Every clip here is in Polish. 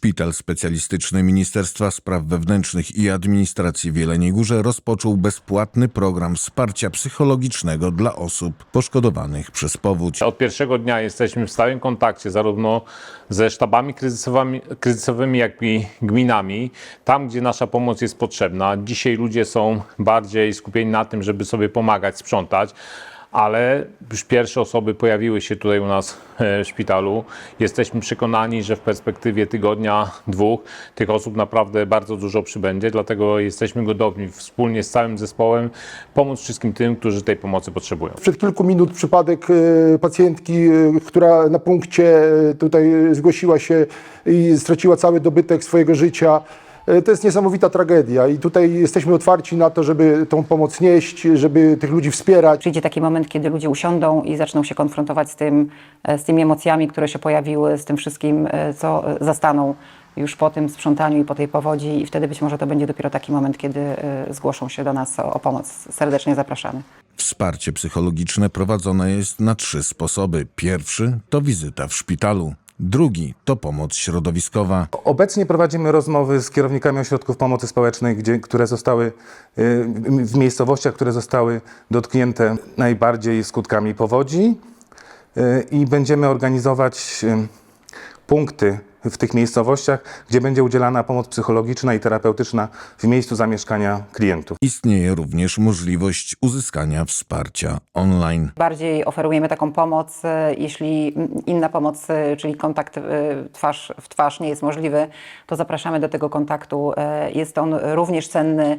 Szpital Specjalistyczny Ministerstwa Spraw Wewnętrznych i Administracji w Jeleniej Górze rozpoczął bezpłatny program wsparcia psychologicznego dla osób poszkodowanych przez powódź. Od pierwszego dnia jesteśmy w stałym kontakcie zarówno ze sztabami kryzysowymi, kryzysowymi, jak i gminami, tam gdzie nasza pomoc jest potrzebna. Dzisiaj ludzie są bardziej skupieni na tym, żeby sobie pomagać, sprzątać. Ale już pierwsze osoby pojawiły się tutaj u nas e, w szpitalu. Jesteśmy przekonani, że w perspektywie tygodnia, dwóch tych osób naprawdę bardzo dużo przybędzie, dlatego jesteśmy gotowi wspólnie z całym zespołem pomóc wszystkim tym, którzy tej pomocy potrzebują. Przed kilku minut przypadek e, pacjentki, e, która na punkcie tutaj zgłosiła się i straciła cały dobytek swojego życia. E, To jest niesamowita tragedia i tutaj jesteśmy otwarci na to, żeby tą pomoc nieść, żeby tych ludzi wspierać. Przyjdzie taki moment, kiedy ludzie usiądą i zaczną się konfrontować z, tym, e, z tymi emocjami, które się pojawiły, z tym wszystkim, e, co zastaną już po tym sprzątaniu i po tej powodzi i wtedy być może to będzie dopiero taki moment, kiedy zgłoszą się do nas o, o pomoc. Serdecznie zapraszamy. Wsparcie psychologiczne prowadzone jest na trzy sposoby. Pierwszy to wizyta w szpitalu. Drugi to pomoc środowiskowa. Obecnie prowadzimy rozmowy z kierownikami ośrodków pomocy społecznej, gdzie, które zostały y, w miejscowościach, które zostały dotknięte najbardziej skutkami powodzi y, i będziemy organizować y, punkty w tych miejscowościach, gdzie będzie udzielana pomoc psychologiczna i terapeutyczna w miejscu zamieszkania klientów. Istnieje również możliwość uzyskania wsparcia online. Bardziej oferujemy taką pomoc, e, jeśli mm, inna pomoc, e, czyli kontakt e, twarz w twarz nie jest możliwy, to zapraszamy do tego kontaktu. Jest on również cenny.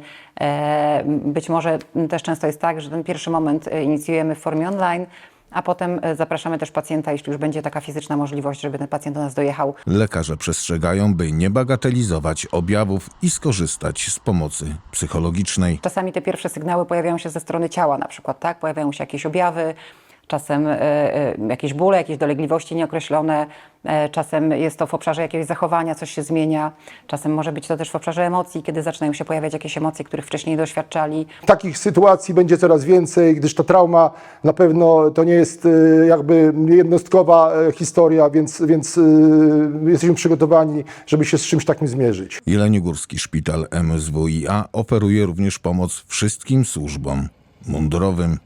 Być może też często jest tak, że ten pierwszy moment inicjujemy w formie online, a potem e, zapraszamy też pacjenta, jeśli już będzie taka fizyczna możliwość, żeby ten pacjent do nas dojechał. Lekarze przestrzegają, by nie bagatelizować objawów i skorzystać z pomocy psychologicznej. Czasami te pierwsze sygnały pojawiają się ze strony ciała na przykład, tak? Pojawiają się jakieś objawy, czasem e, e, jakieś bóle, jakieś dolegliwości nieokreślone, e, czasem jest to w obszarze jakiegoś zachowania, coś się zmienia, czasem może być to też w obszarze emocji, kiedy zaczynają się pojawiać jakieś emocje, których wcześniej doświadczali. Takich sytuacji będzie coraz więcej, gdyż ta trauma na pewno to nie jest jakby jednostkowa historia, więc, więc jesteśmy przygotowani, żeby się z czymś takim zmierzyć. Jeleniogórski Szpital MSWiA oferuje również pomoc wszystkim służbom mundurowym.